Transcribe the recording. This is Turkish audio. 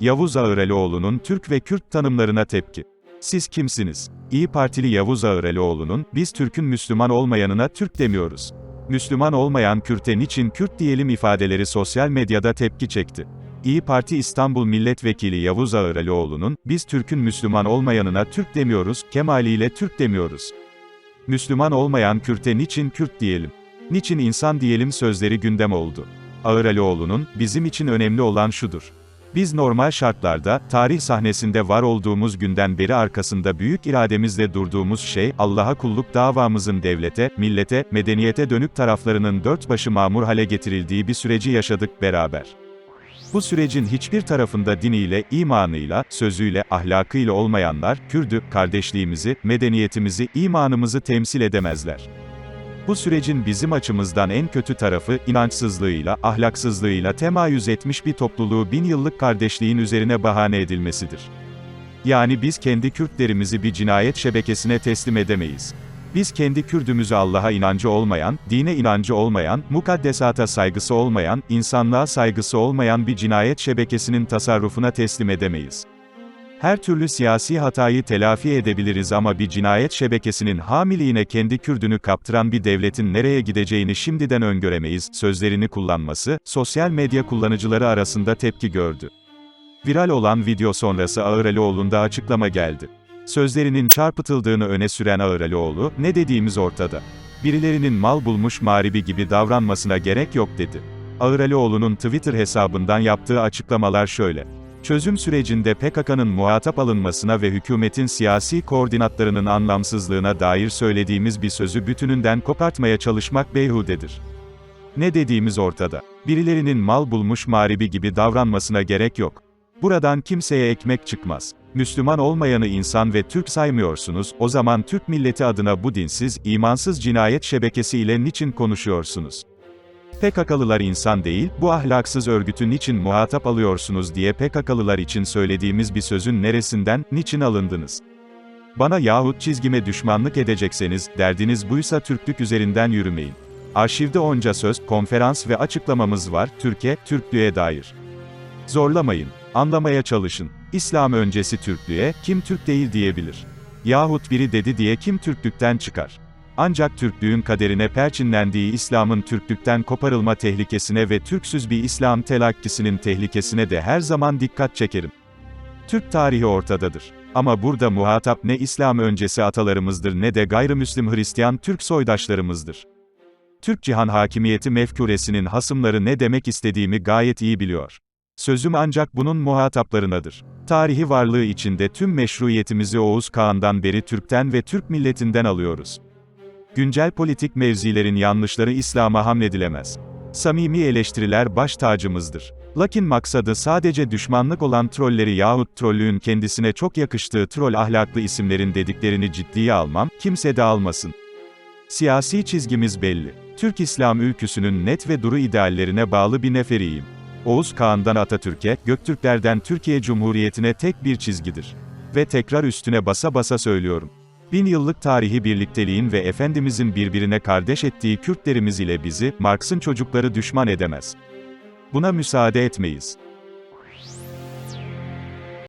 Yavuz Ağıralioğlu'nun Türk ve Kürt tanımlarına tepki. Siz kimsiniz? İyi Partili Yavuz Ağıralioğlu'nun, biz Türk'ün Müslüman olmayanına Türk demiyoruz. Müslüman olmayan Kürt'e niçin Kürt diyelim ifadeleri sosyal medyada tepki çekti. İyi Parti İstanbul Milletvekili Yavuz Ağıralioğlu'nun, biz Türk'ün Müslüman olmayanına Türk demiyoruz, kemaliyle Türk demiyoruz. Müslüman olmayan Kürt'e niçin Kürt diyelim? Niçin insan diyelim sözleri gündem oldu. Ağıralioğlu'nun, bizim için önemli olan şudur. Biz normal şartlarda, tarih sahnesinde var olduğumuz günden beri arkasında büyük irademizle durduğumuz şey, Allah'a kulluk davamızın devlete, millete, medeniyete dönük taraflarının dört başı mamur hale getirildiği bir süreci yaşadık beraber. Bu sürecin hiçbir tarafında diniyle, imanıyla, sözüyle, ahlakıyla olmayanlar, Kürdü, kardeşliğimizi, medeniyetimizi, imanımızı temsil edemezler. Bu sürecin bizim açımızdan en kötü tarafı, inançsızlığıyla, ahlaksızlığıyla temayüz etmiş bir topluluğu bin yıllık kardeşliğin üzerine bahane edilmesidir. Yani biz kendi Kürtlerimizi bir cinayet şebekesine teslim edemeyiz. Biz kendi Kürdümüzü Allah'a inancı olmayan, dine inancı olmayan, mukaddesata saygısı olmayan, insanlığa saygısı olmayan bir cinayet şebekesinin tasarrufuna teslim edemeyiz. Her türlü siyasi hatayı telafi edebiliriz ama bir cinayet şebekesinin hamiliğine kendi Kürdünü kaptıran bir devletin nereye gideceğini şimdiden öngöremeyiz, sözlerini kullanması, sosyal medya kullanıcıları arasında tepki gördü. Viral olan video sonrası Ağıralioğlu'nda açıklama geldi. Sözlerinin çarpıtıldığını öne süren Ağıralioğlu, ne dediğimiz ortada. Birilerinin mal bulmuş mağribi gibi davranmasına gerek yok dedi. Ağıralioğlu'nun Twitter hesabından yaptığı açıklamalar şöyle. Çözüm sürecinde PKK'nın muhatap alınmasına ve hükümetin siyasi koordinatlarının anlamsızlığına dair söylediğimiz bir sözü bütününden kopartmaya çalışmak beyhudedir. Ne dediğimiz ortada. Birilerinin mal bulmuş mağribi gibi davranmasına gerek yok. Buradan kimseye ekmek çıkmaz. Müslüman olmayanı insan ve Türk saymıyorsunuz, o zaman Türk milleti adına bu dinsiz, imansız cinayet şebekesi ile niçin konuşuyorsunuz? PKK'lılar insan değil, bu ahlaksız örgütü niçin muhatap alıyorsunuz diye PKK'lılar için söylediğimiz bir sözün neresinden, niçin alındınız? Bana yahut çizgime düşmanlık edecekseniz, derdiniz buysa Türklük üzerinden yürümeyin. Arşivde onca söz, konferans ve açıklamamız var, Türkiye, Türklüğe dair. Zorlamayın, anlamaya çalışın. İslam öncesi Türklüğe, kim Türk değil diyebilir. Yahut biri dedi diye kim Türklükten çıkar. Ancak Türklüğün kaderine perçinlendiği İslam'ın Türklükten koparılma tehlikesine ve Türksüz bir İslam telakkisinin tehlikesine de her zaman dikkat çekerim. Türk tarihi ortadadır. Ama burada muhatap ne İslam öncesi atalarımızdır ne de gayrimüslim Hristiyan Türk soydaşlarımızdır. Türk cihan hakimiyeti mefkuresinin hasımları ne demek istediğimi gayet iyi biliyor. Sözüm ancak bunun muhataplarınadır. Tarihi varlığı içinde tüm meşruiyetimizi Oğuz Kağan'dan beri Türk'ten ve Türk milletinden alıyoruz. Güncel politik mevzilerin yanlışları İslam'a hamledilemez. Samimi eleştiriler baş tacımızdır. Lakin maksadı sadece düşmanlık olan trolleri yahut trollüğün kendisine çok yakıştığı troll ahlaklı isimlerin dediklerini ciddiye almam, kimse de almasın. Siyasi çizgimiz belli. Türk İslam ülküsünün net ve duru ideallerine bağlı bir neferiyim. Oğuz Kağan'dan Atatürk'e, Göktürklerden Türkiye Cumhuriyeti'ne tek bir çizgidir. Ve tekrar üstüne basa basa söylüyorum. Bin yıllık tarihi birlikteliğin ve Efendimizin birbirine kardeş ettiği Kürtlerimiz ile bizi, Marx'ın çocukları düşman edemez. Buna müsaade etmeyiz.